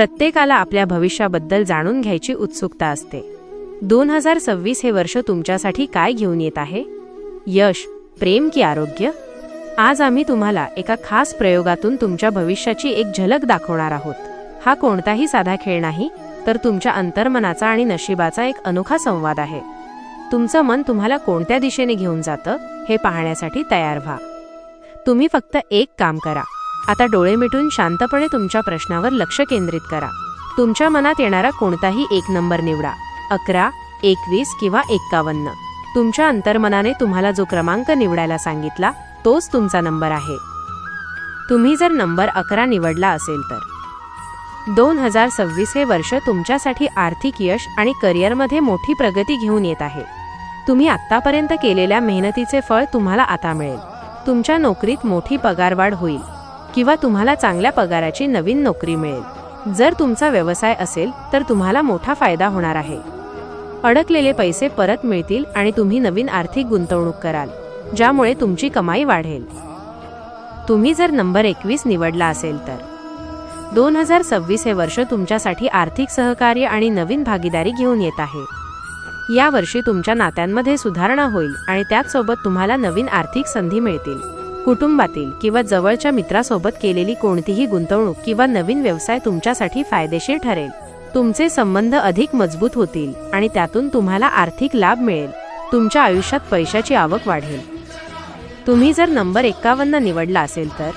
प्रत्येकाला आपल्या भविष्याबद्दल जाणून घ्यायची उत्सुकता असते. दोन हजार सव्वीस हे वर्ष तुमच्यासाठी काय घेऊन येत आहे? यश प्रेम की आरोग्य? आज आम्ही तुम्हाला एका खास प्रयोगातून तुमच्या भविष्याची एक झलक दाखवणार आहोत. हा कोणताही साधा खेळ नाही तर तुमच्या अंतर्मनाचा आणि नशिबाचा एक अनोखा संवाद आहे. तुमचं मन तुम्हाला कोणत्या दिशेने घेऊन जातं हे पाहण्यासाठी तयार व्हा. तुम्ही फक्त एक काम करा. आता डोळे मिटून शांतपणे तुमच्या प्रश्नावर लक्ष केंद्रित करा. तुमच्या मनात येणारा कोणताही एक नंबर निवडा. अकरा एकवीस किंवा एक्कावन्न. तुमच्या अंतर्मनाने तुम्हाला जो क्रमांक निवडायला सांगितला तोच तुमचा नंबर आहे. तुम्ही जर नंबर अकरा निवडला असेल तर. दोन हजार सव्वीस हे वर्ष तुमच्यासाठी आर्थिक यश आणि करिअरमध्ये मोठी प्रगती घेऊन येत आहे. तुम्ही आत्तापर्यंत केलेल्या मेहनतीचे फळ तुम्हाला आता मिळेल. तुमच्या नोकरीत मोठी पगारवाढ होईल. किंवा तुम्हाला चांगल्या पगाराची नवीन नोकरी मिळेल. जर तुमचा व्यवसाय असेल तर तुम्हाला मोठा फायदा होणार आहे. अडकलेले पैसे परत मिळतील आणि तुम्ही नवीन आर्थिक गुंतवणूक कराल ज्यामुळे तुमची कमाई वाढेल. तुम्ही जर नंबर एकवीस निवडला असेल तर. दोन हजार सव्वीस हे वर्ष तुमच्यासाठी आर्थिक सहकार्य आणि नवीन भागीदारी घेऊन येत आहे. या वर्षी तुमच्या नात्यांमध्ये सुधारणा होईल आणि त्याचसोबत तुम्हाला नवीन आर्थिक संधी मिळतील. कुटुंबातील किंवा जवळच्या मित्रासोबत केलेली कोणतीही गुंतवणूक किंवा नवीन व्यवसाय तुमच्यासाठी फायदेशीर ठरेल. तुमचे संबंध अधिक मजबूत होतील आणि त्यातून तुम्हाला आर्थिक लाभ मिळेल. तुमच्या आयुष्यात पैशाची आवक वाढेल. तुम्ही जर नंबर एक्कावन्न निवडला असेल तर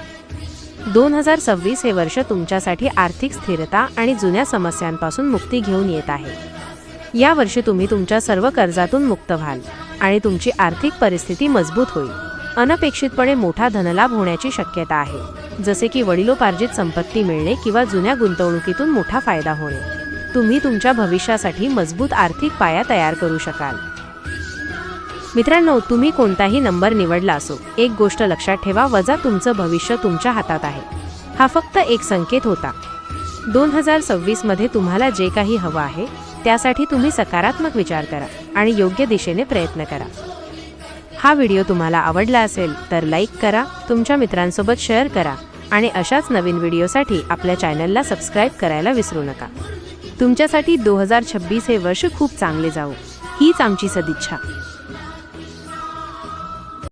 दोन हजार सव्वीस हे वर्ष तुमच्यासाठी आर्थिक स्थिरता आणि जुन्या समस्यांपासून मुक्ती घेऊन येत आहे. या वर्षी तुम्ही तुमच्या सर्व कर्जातून मुक्त व्हाल आणि तुमची आर्थिक परिस्थिती मजबूत होईल. अनपेक्षितपणे मोठा धनलाभ होण्याची शक्यता आहे. जसे की वडिलोपार्जित संपत्ती मिळणे किंवा जुन्या गुंतवणुकीतून मोठा फायदा होणे. तुम्ही तुमच्या भविष्यासाठी मजबूत आर्थिक पाया तयार करू शकाल. मित्रांनो तुम्ही कोणताही नंबर निवडला असो एक गोष्ट लक्षात ठेवा वजा तुमचं भविष्य तुमच्या हातात आहे. हा फक्त एक संकेत होता. दोन हजार सव्वीसमध्ये तुम्हाला जे काही हवं आहे त्यासाठी तुम्ही सकारात्मक विचार करा आणि योग्य दिशेने प्रयत्न करा. हा व्हिडिओ तुम्हाला आवडला असेल तर लाईक करा तुमच्या मित्रांसोबत शेअर करा आणि अशाच नवीन व्हिडिओसाठी आपल्या चॅनलला सबस्क्राईब करायला विसरू नका. तुमच्यासाठी दोन हजार छब्बीस हे वर्ष खूप चांगले जाऊ हीच आमची सदिच्छा.